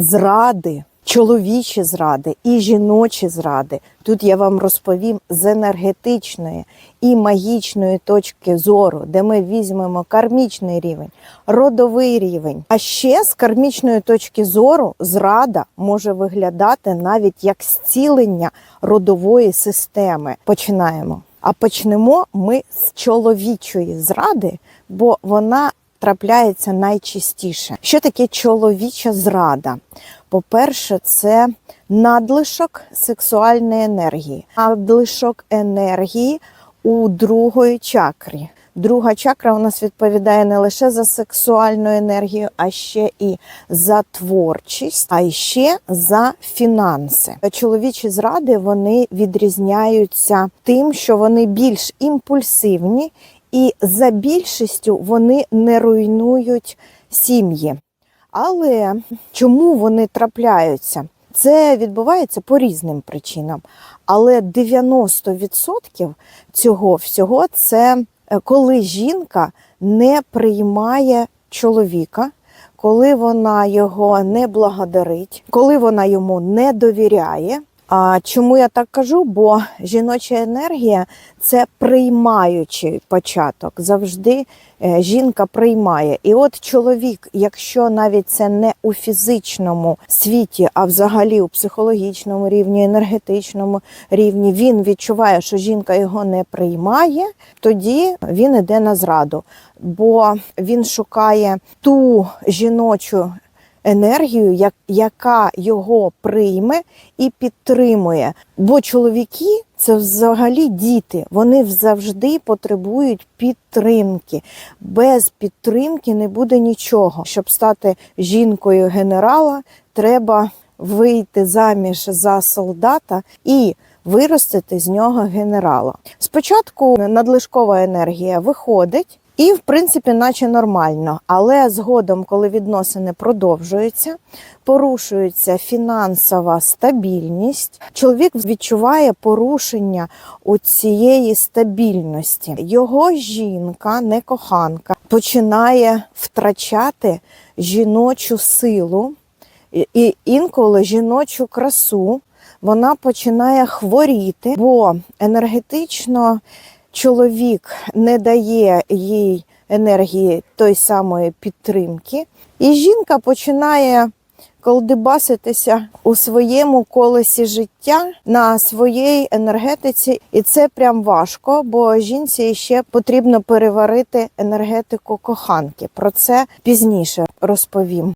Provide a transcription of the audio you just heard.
зради, чоловічі зради і жіночі зради. Тут я вам розповім з енергетичної і магічної точки зору, де ми візьмемо кармічний рівень, родовий рівень. А ще з кармічної точки зору зрада може виглядати навіть як зцілення родової системи. Починаємо. А почнемо ми з чоловічої зради, бо вона трапляється найчастіше. Що таке чоловіча зрада? По-перше, це надлишок сексуальної енергії, надлишок енергії у другої чакрі. Друга чакра у нас відповідає не лише за сексуальну енергію, а ще і за творчість, а ще за фінанси. Чоловічі зради вони відрізняються тим, що вони більш імпульсивні, і за більшістю вони не руйнують сім'ї. Але чому вони трапляються? Це відбувається по різним причинам. Але 90% цього всього це е, коли жінка не приймає чоловіка, коли вона його не благодарить, коли вона йому не довіряє. А чому я так кажу? Бо жіноча енергія це приймаючий початок. Завжди е, жінка приймає. І от чоловік, якщо навіть це не у фізичному світі, а взагалі у психологічному рівні, енергетичному рівні, він відчуває, що жінка його не приймає, тоді він іде на зраду, бо він шукає ту жіночу енергію, як, яка його прийме і підтримує. Бо чоловіки це взагалі діти, вони завжди потребують підтримки. Без підтримки не буде нічого. Щоб стати жінкою генерала, треба вийти заміж за солдата і виростити з нього генерала. Спочатку надлишкова енергія виходить. І, в принципі, наче нормально. Але згодом, коли відносини продовжуються, порушується фінансова стабільність, чоловік відчуває порушення у цієї стабільності. Його жінка, не коханка, починає втрачати жіночу силу і- інколи жіночу красу. Вона починає хворіти, бо енергетично чоловік не дає їй енергії той самої підтримки, і жінка починає колдибаситися у своєму колесі життя на своїй енергетиці, і це прям важко, бо жінці ще потрібно переварити енергетику коханки. Про це пізніше розповім.